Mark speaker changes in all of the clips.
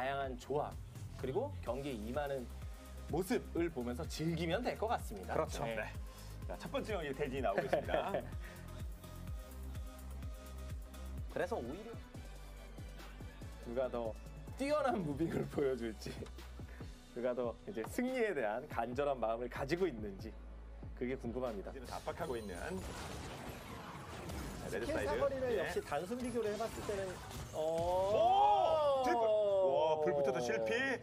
Speaker 1: 다양한 조합 그리고 경기에 임하는 모습을 보면서 즐기면 될 것 같습니다.
Speaker 2: 그렇죠.
Speaker 1: 네.
Speaker 2: 네. 자, 첫 번째 경기 대진이 나오겠습니다.
Speaker 1: 그래서 오히려 누가 더 뛰어난 무빙을 보여줄지 누가 더 이제 승리에 대한 간절한 마음을 가지고 있는지 그게 궁금합니다.
Speaker 2: 지금 압박하고 있는 레드 사이드.
Speaker 1: 사거리를
Speaker 2: 예.
Speaker 1: 역시 단순 비교를 해봤을 때는 어,
Speaker 2: 오! 오! 불 붙어도 실패.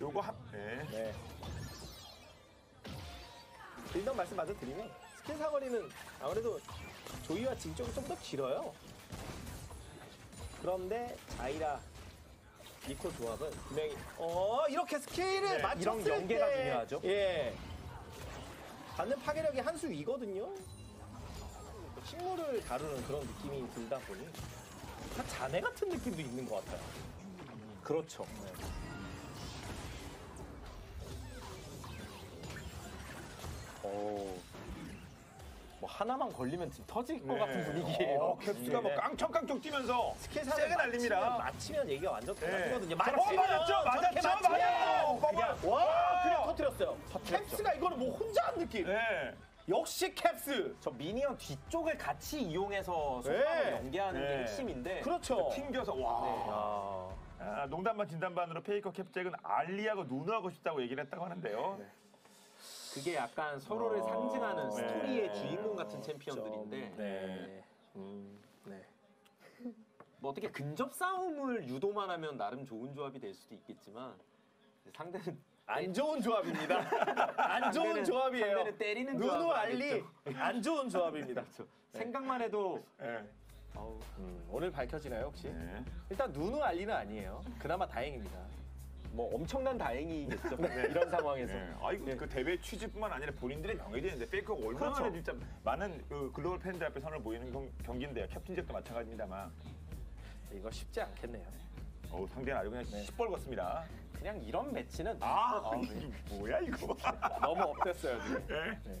Speaker 2: 요거 한 네.
Speaker 1: 네. 일단 말씀 마저 드리면 스킬 사거리는 아무래도 조이와 진 쪽이 좀 더 길어요. 그런데 자이라 니코 조합은 분명히 어 이렇게 스케일을
Speaker 2: 네,
Speaker 1: 맞췄을
Speaker 3: 이런 연계가
Speaker 1: 때,
Speaker 3: 중요하죠.
Speaker 1: 예. 받는 파괴력이 한 수 위거든요. 식물을 다루는 그런 느낌이 들다 보니 다 자네 같은 느낌도 있는 것 같아요.
Speaker 3: 그렇죠. 네. 오. 뭐 하나만 걸리면 지금 터질 것 네. 같은 분위기예요.
Speaker 2: 어, 캡스가 뭐
Speaker 1: 예.
Speaker 2: 깡총깡총 뛰면서
Speaker 1: 스킬
Speaker 2: 세게 날립니다.
Speaker 1: 맞히면 얘기가 완전
Speaker 2: 네.
Speaker 1: 달라지거든요.
Speaker 2: 어,
Speaker 1: 맞히면
Speaker 2: 맞았죠? 맞았죠? 맞아요.
Speaker 1: 그냥 와, 아! 그냥 터뜨렸어요. 캡스가 이거는 뭐 혼자 한 느낌.
Speaker 2: 네.
Speaker 1: 역시 캡스.
Speaker 3: 저 미니언 뒤쪽을 같이 이용해서 소방을
Speaker 1: 네.
Speaker 3: 연계하는
Speaker 2: 네.
Speaker 3: 게 핵심인데.
Speaker 1: 그렇죠.
Speaker 2: 그 튕겨서 와. 네.
Speaker 1: 아.
Speaker 2: 아, 농담반 진담반으로 페이커 캡잭은 알리하고 누누하고 싶다고 얘기를 했다고 하는데요. 네.
Speaker 3: 그게 약간 서로를
Speaker 1: 어,
Speaker 3: 상징하는
Speaker 1: 네.
Speaker 3: 스토리의 주인공 같은 챔피언들인데
Speaker 1: 네. 네. 음, 네.
Speaker 3: 뭐 어떻게 근접 싸움을 유도만 하면 나름 좋은 조합이 될 수도 있겠지만 상대는
Speaker 1: 안 좋은 조합입니다. 안 좋은 조합이에요.
Speaker 3: 때리는
Speaker 1: 누누 알리 안 좋은 조합입니다. 그렇죠.
Speaker 3: 생각만 해도
Speaker 2: 예.
Speaker 3: 어우,
Speaker 1: 음, 오늘 밝혀지나요 혹시?
Speaker 2: 네.
Speaker 1: 일단 누누 알리는 아니에요. 그나마 다행입니다.
Speaker 3: 뭐 엄청난 다행이겠죠. 네, 이런 상황에서.
Speaker 2: 네. 아 이거 그, 네. 그 대회 취지뿐만 아니라 본인들의 명예도 있는데 페이커가 얼마나
Speaker 3: 그렇죠.
Speaker 2: 진짜 많은 그 글로벌 팬들 앞에 선을 보이는 경, 경기인데요. 캡틴잭도 마찬가지입니다만.
Speaker 1: 이거 쉽지 않겠네요.
Speaker 2: 어우 상대는 아주 그냥 네. 시뻘겋습니다.
Speaker 3: 그냥 이런 매치는
Speaker 2: 아, 어, 어. 이게 뭐야 이거.
Speaker 1: 너무 업됐어요 지금.
Speaker 2: 네. 네.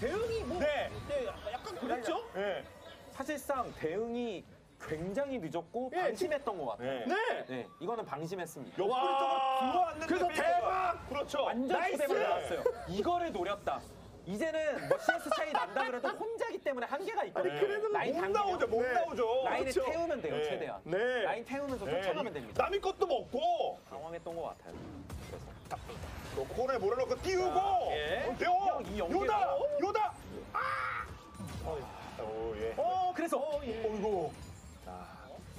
Speaker 3: 대응이 뭐
Speaker 1: 네.
Speaker 3: 네, 약간
Speaker 1: 그랬죠?
Speaker 3: 네. 사실상 대응이 굉장히 늦었고
Speaker 1: 예,
Speaker 3: 방심했던 것 같아요.
Speaker 2: 네.
Speaker 1: 네.
Speaker 3: 네, 이거는 방심했습니다.
Speaker 1: 와. 그래서 대박!
Speaker 2: 그렇죠.
Speaker 3: 완전
Speaker 1: 나이스!
Speaker 3: 나왔어요. 이거를 노렸다. 이제는 뭐 CS 차이 난다 그래도 혼자기 때문에 한계가 있거든요.
Speaker 2: 아니, 그래도
Speaker 3: 라인
Speaker 2: 못 나오죠, 못
Speaker 1: 네.
Speaker 2: 나오죠.
Speaker 3: 라인을
Speaker 2: 그렇죠.
Speaker 3: 태우면 돼요,
Speaker 2: 네.
Speaker 3: 최대한.
Speaker 1: 네.
Speaker 3: 라인 태우면서 쫓아가면 네. 됩니다.
Speaker 2: 남의 것도 먹고.
Speaker 3: 당황했던 것 같아요.
Speaker 2: 또 코너에 몰아넣고 띄우고
Speaker 1: 예.
Speaker 2: 요
Speaker 3: 형, 이 연계가-
Speaker 2: 요다 요다 아! 오 예.
Speaker 3: 어, 그래서
Speaker 2: 어이구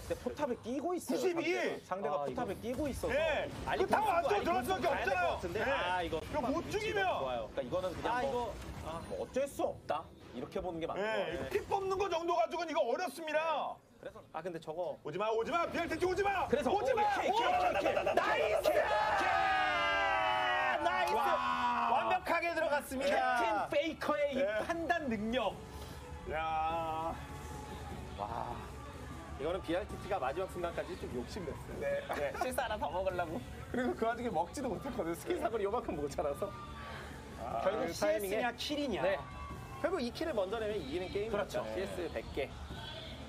Speaker 3: 근데 포탑에 끼고 있어요.
Speaker 2: 92.
Speaker 3: 상대가, 상대가
Speaker 1: 아,
Speaker 3: 포탑에 끼고 있어서.
Speaker 2: 예.
Speaker 1: 공수도
Speaker 2: 완전
Speaker 1: 아니,
Speaker 2: 들어갈 수밖에 없잖아요.
Speaker 1: 같은데.
Speaker 2: 네.
Speaker 1: 아, 이거
Speaker 2: 이거 못 죽이면
Speaker 1: 좋아요.
Speaker 3: 그러니까 이거는 그냥
Speaker 1: 아,
Speaker 3: 뭐,
Speaker 1: 이거
Speaker 3: 뭐 어쩔 수 없다. 이렇게 보는 게 맞는 것
Speaker 2: 예.
Speaker 3: 같아요.
Speaker 2: 이거 피 뽑는 거 정도 가지고는 이거 어렵습니다.
Speaker 3: 그래서
Speaker 1: 아, 근데 저거
Speaker 2: 오지 마, 오지 마, BRT 오지 마.
Speaker 3: 그래서
Speaker 2: 오지 마.
Speaker 3: 오, K, K, K, K.
Speaker 2: 나이스.
Speaker 1: 나이스!
Speaker 2: 와.
Speaker 1: 완벽하게 들어갔습니다.
Speaker 3: 캡틴 페이커의 이
Speaker 2: 네.
Speaker 3: 판단 능력.
Speaker 2: 야.
Speaker 3: 와.
Speaker 1: 이거는 BRTT가 마지막 순간까지 좀 욕심냈어요.
Speaker 2: 네. 네.
Speaker 1: 실수 하나 더 먹으려고. 그리고 그 와중에 먹지도 못했거든요. 스킬 사거리 요만큼 모자라서.
Speaker 2: 아,
Speaker 3: 결국
Speaker 1: 그
Speaker 3: CS냐 킬이냐.
Speaker 1: 네. 결국 2킬을 먼저 내면 이기는 게임이죠.
Speaker 3: 그렇죠.
Speaker 1: CS 100개.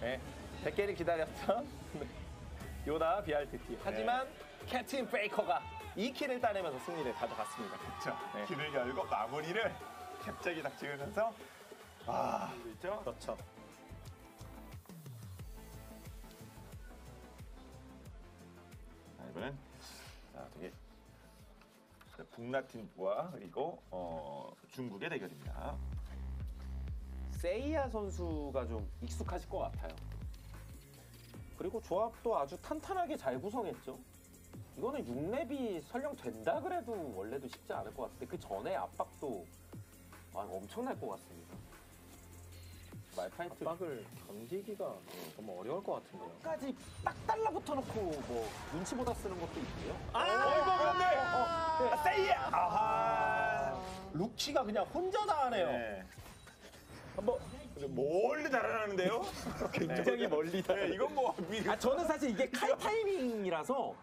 Speaker 1: 네. 100개를 기다렸던 요나 BRTT. 하지만 캡틴 페이커가 2킬을 따내면서 승리를 가져갔습니다.
Speaker 2: 자,
Speaker 1: 네.
Speaker 2: 길을 열고 마무리를 갑자기 딱 지으면서 아, 있죠?
Speaker 1: 그렇죠.
Speaker 2: 자, 이번엔 자, 되게 북라틴과 그리고 어, 중국의 대결입니다.
Speaker 3: 세이야 선수가 좀 익숙하실 것 같아요. 그리고 조합도 아주 탄탄하게 잘 구성했죠. 이거는 6렙이 설령 된다 그래도 원래도 쉽지 않을 것 같은데 그 전에 압박도 아, 엄청날 것 같습니다. 말파이트
Speaker 1: 압박을 견디기가 너무 어려울 것 같은데요.
Speaker 3: 까지 딱 달라붙어 놓고 뭐 눈치보다 쓰는 것도 있고요.
Speaker 2: 어이구 그런데 아, 세이에 아하.
Speaker 1: 루키가 그냥 혼자 다 하네요.
Speaker 2: 네.
Speaker 1: 한번
Speaker 2: 멀리 달아나는데요?
Speaker 1: 굉장히 멀리 다.
Speaker 2: 네, 이건 뭐 위-
Speaker 3: 아 저는 사실 이게 칼 타이밍이라서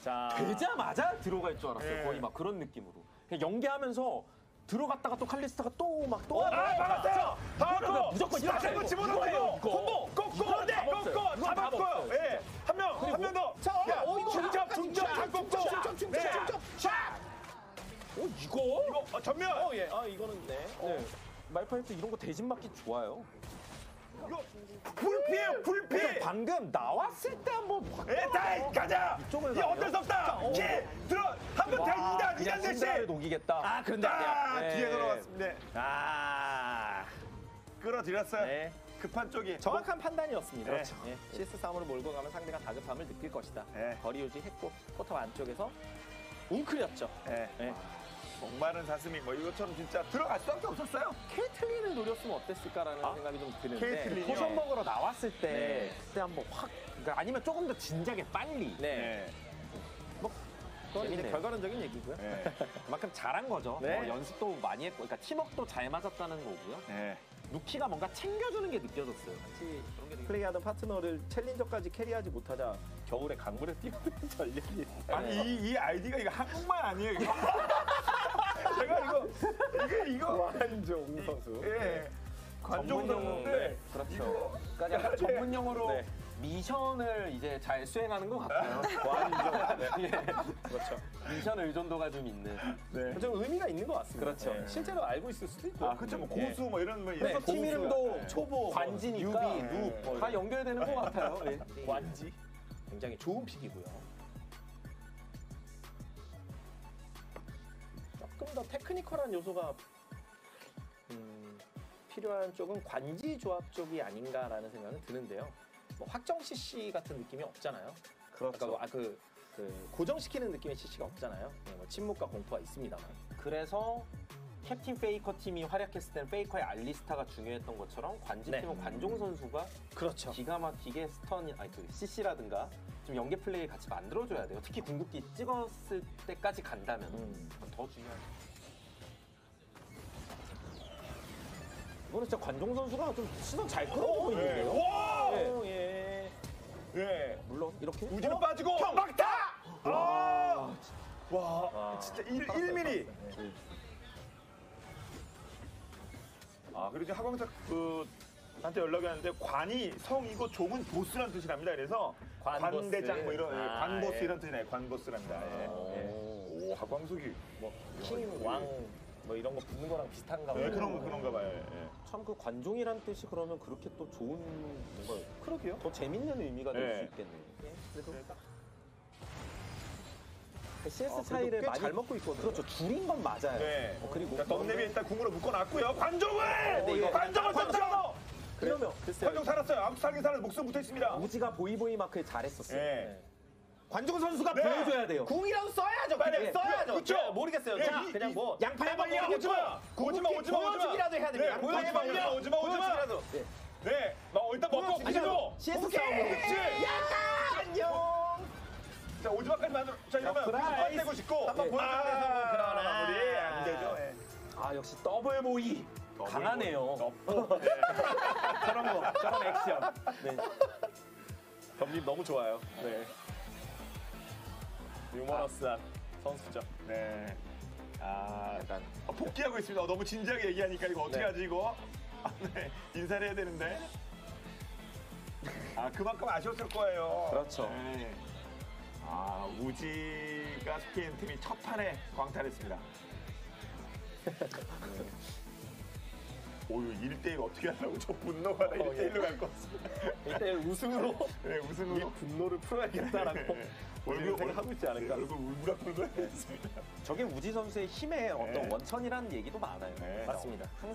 Speaker 1: 자,
Speaker 3: 되자마자 들어갈 줄 알았어요.
Speaker 2: 네.
Speaker 3: 거의 막 그런 느낌으로. 그냥 연계하면서 들어갔다가 또 칼리스타가 또 막 또.
Speaker 2: 아, 막았어요. 다고
Speaker 3: 무조건 이거.
Speaker 2: 집어넣고. 콤보 꺾고. 꺾고 잡았고요. 예. 한 명, 한 명 더.
Speaker 1: 자,
Speaker 2: 야,
Speaker 1: 어, 이거 자,
Speaker 2: 잘 꺾고.
Speaker 1: 중점,
Speaker 2: 네.
Speaker 1: 중점.
Speaker 2: 샷!
Speaker 3: 어 이거?
Speaker 2: 이거 어, 전면.
Speaker 1: 어, 예. 아, 이거는 네.
Speaker 3: 네. 말파이트 이런 거 대신 맞기 좋아요.
Speaker 2: 이거 불피해요, 불피.
Speaker 3: 방금 나왔을 때 한번 확
Speaker 2: 예, 다 가자.
Speaker 3: 이쪽을
Speaker 2: 이? 어쩔 수 없다. 기 들어 한번 다 2단, 2단 대신.
Speaker 3: 을 녹이겠다.
Speaker 1: 아, 그런데 안
Speaker 2: 아,
Speaker 1: 돼요.
Speaker 2: 뒤에
Speaker 1: 네.
Speaker 2: 들어갔습니다. 네.
Speaker 1: 아,
Speaker 2: 끌어들였어요.
Speaker 1: 네.
Speaker 2: 급한 쪽이.
Speaker 1: 정확한 판단이었습니다.
Speaker 2: 그렇죠.
Speaker 1: 예, CS3으로 몰고 가면 상대가 다급함을 느낄 것이다.
Speaker 2: 네.
Speaker 1: 거리 유지했고 포탑 안쪽에서 웅크렸죠.
Speaker 2: 예.
Speaker 1: 예.
Speaker 2: 목마른 사슴이 뭐 이것처럼 진짜 들어갈 수밖에 없었어요.
Speaker 1: 케이틀린을 노렸으면 어땠을까라는
Speaker 2: 아,
Speaker 1: 생각이 좀 드는데
Speaker 2: 케이틀린이요?
Speaker 3: 포션 먹으러 나왔을 때
Speaker 1: 네.
Speaker 3: 그때 한번 확 그러니까 아니면 조금 더 진작에 빨리
Speaker 1: 네.
Speaker 3: 뭐
Speaker 1: 그건 이제
Speaker 3: 재밌네요.
Speaker 1: 결과론적인 얘기고요.
Speaker 2: 예.
Speaker 3: 그만큼 잘한 거죠.
Speaker 1: 네.
Speaker 3: 뭐 연습도 많이 했고, 그러니까 팀워크도 잘 맞았다는 거고요.
Speaker 2: 예.
Speaker 3: 루키가 뭔가 챙겨주는 게 느껴졌어요.
Speaker 1: 같이 플레이하던 파트너를 챌린저까지 캐리하지 못하자 겨울에 강물에 뛰어드는 전략이
Speaker 2: 아니 이, 이 아이디가 이거 한국말 아니에요 이거? 제가 이거 이게 이거
Speaker 1: 완종 선수.
Speaker 2: 예 관종
Speaker 3: 전문용,
Speaker 2: 선수인데
Speaker 3: 네, 그렇죠. 그러니까 약간 전문 용어로
Speaker 1: 네.
Speaker 3: 미션을 이제 잘 수행하는 것 같아요.
Speaker 1: 완종. 네.
Speaker 3: 예.
Speaker 1: 그렇죠.
Speaker 3: 미션 의존도가 좀 있는.
Speaker 2: 네.
Speaker 1: 좀 의미가 있는 것 같습니다.
Speaker 3: 그렇죠.
Speaker 1: 네. 실제로 알고 있을 수도 있고.
Speaker 2: 아 그렇죠 뭐 고수 뭐 이런 뭐 이런
Speaker 3: 팀. 이름도
Speaker 2: 네.
Speaker 1: 초보,
Speaker 3: 관지니까
Speaker 1: 유비, 눕, 뭐
Speaker 3: 다. 연결되는 것 같아요. 예.
Speaker 1: 관지. 굉장히 좋은 픽이고요. 조금 더 테크니컬한 요소가 음, 필요한 쪽은 관지 조합 쪽이 아닌가라는 생각은 드는데요. 뭐 확정 CC 같은 느낌이 없잖아요.
Speaker 3: 그렇죠.
Speaker 1: 아까 아, 그, 그 고정시키는 느낌의 CC가 없잖아요. 네, 뭐 침묵과 공포가 있습니다만.
Speaker 3: 그래서 캡틴 페이커 팀이 활약했을 때는 페이커의 알리스타가 중요했던 것처럼 관지팀은
Speaker 1: 네.
Speaker 3: 관종 선수가
Speaker 1: 그렇죠.
Speaker 3: 기가 막히게 스턴, 아니 그 CC라든가 좀 연계 플레이 같이 만들어줘야 돼요. 특히 궁극기 찍었을 때까지 간다면
Speaker 1: 음.
Speaker 3: 더 중요하죠. 이거는 진짜 관종 선수가 좀 시선 잘 끌어오고
Speaker 2: 네.
Speaker 3: 있는데요.
Speaker 2: 와!
Speaker 1: 오, 예.
Speaker 2: 예.
Speaker 3: 물론 이렇게 어?
Speaker 2: 빠지고 막타! 아! 와,
Speaker 1: 와.
Speaker 2: 진짜 1, 1mm. 아, 그리고 지금 하광석 그 한테 연락이 왔는데 관이 성이고 종은 보스란 뜻이랍니다. 그래서
Speaker 1: 관보스.
Speaker 2: 관대장 뭐 이런 예,
Speaker 1: 아,
Speaker 2: 관보스
Speaker 1: 예.
Speaker 2: 이런 뜻이네. 관보스랍니다. 예.
Speaker 1: 오.
Speaker 2: 예. 오, 하광석이
Speaker 1: 뭐 킹, 왕, 뭐 이런 거 붙는 거랑 비슷한가 봐요.
Speaker 2: 예, 그런 그런가 봐요. 예.
Speaker 3: 참그 관종이란 뜻이 그러면 그렇게 또 좋은 뭔가
Speaker 1: 그러게요.
Speaker 3: 더 재밌는 의미가 될 수
Speaker 2: 네.
Speaker 3: 있겠네요.
Speaker 1: 그래도
Speaker 3: CS
Speaker 1: 아,
Speaker 3: 차이를
Speaker 1: 그래도 꽤
Speaker 3: 많이
Speaker 1: 잘 먹고 있거든요.
Speaker 3: 그렇죠. 줄인 건 맞아요.
Speaker 2: 네.
Speaker 3: 어, 그리고
Speaker 2: 덤내비에 일단 궁으로 묶어놨고요. 관종을!
Speaker 1: 근데 이거
Speaker 2: 관종을
Speaker 1: 관종-
Speaker 2: 던져!
Speaker 3: 그러면.
Speaker 2: 관종 살았어요. 아무 살긴 살아서 목숨 붙어 있습니다.
Speaker 3: 우지가 보이보이 마크에 잘했었어요.
Speaker 2: 예.
Speaker 3: 관종 선수가
Speaker 2: 네.
Speaker 3: 보여줘야 돼요.
Speaker 1: 궁이라도 써야죠.
Speaker 2: 빨리
Speaker 1: 그냥
Speaker 2: 써야죠.
Speaker 1: 그쵸?
Speaker 2: 그쵸?
Speaker 1: 모르겠어요.
Speaker 2: 예,
Speaker 1: 자,
Speaker 2: 이-
Speaker 1: 그냥
Speaker 2: 이-
Speaker 1: 뭐
Speaker 3: 양파에 말려
Speaker 2: 오지 마! 오지 마, 오지 마, 오지 마!
Speaker 1: 보여주기라도 해야 됩니다.
Speaker 2: 네,
Speaker 1: 보여주기
Speaker 2: 오지 마, 오지 마, 오지 마!
Speaker 1: 보여주기라도.
Speaker 2: 네, 막 일단 먹고
Speaker 1: CS
Speaker 2: 오케이!
Speaker 1: 싸움으로.
Speaker 2: 그렇지!
Speaker 1: 안녕.
Speaker 2: 자, 오지마까지 만들어. 자, 이러면
Speaker 1: 프라이스.
Speaker 2: 떼고 싶고
Speaker 1: 한번 보여줘야 돼서 뭐 그러나.
Speaker 2: 마무리 안 되죠. 예.
Speaker 3: 아 역시 더블 보이 강하네요.
Speaker 1: 저런 거, 저런 액션. 네. 덤님 너무 좋아요. 네. 유머러스한 선수죠.
Speaker 2: 네. 아,
Speaker 3: 약간
Speaker 2: 아, 복귀하고 있습니다. 어, 너무 진지하게 얘기하니까 이거 어떻게
Speaker 1: 네.
Speaker 2: 하지 이거? 아, 네. 인사를 해야 되는데. 아, 그만큼 아쉬웠을 거예요.
Speaker 3: 그렇죠.
Speaker 2: 네. 아, 우지가 속해 있는 팀이 첫 판에 광탈했습니다. 네. 오유 1대1 어떻게 하려고 저 분노가 나
Speaker 1: 어,
Speaker 2: 1대1로 갈것 같습니다.
Speaker 1: 이때 우승으로
Speaker 2: 네,
Speaker 1: 이
Speaker 2: 우승으로.
Speaker 1: 분노를 풀어야겠다라고
Speaker 2: 네.
Speaker 1: 얼굴 생각하고 있지 않을까.
Speaker 2: 얼굴 울그락불그락 했습니다.
Speaker 3: 저게 우지 선수의 힘의 어떤
Speaker 2: 네.
Speaker 3: 원천이라는 얘기도 많아요.
Speaker 2: 네.
Speaker 1: 맞습니다.
Speaker 3: 항상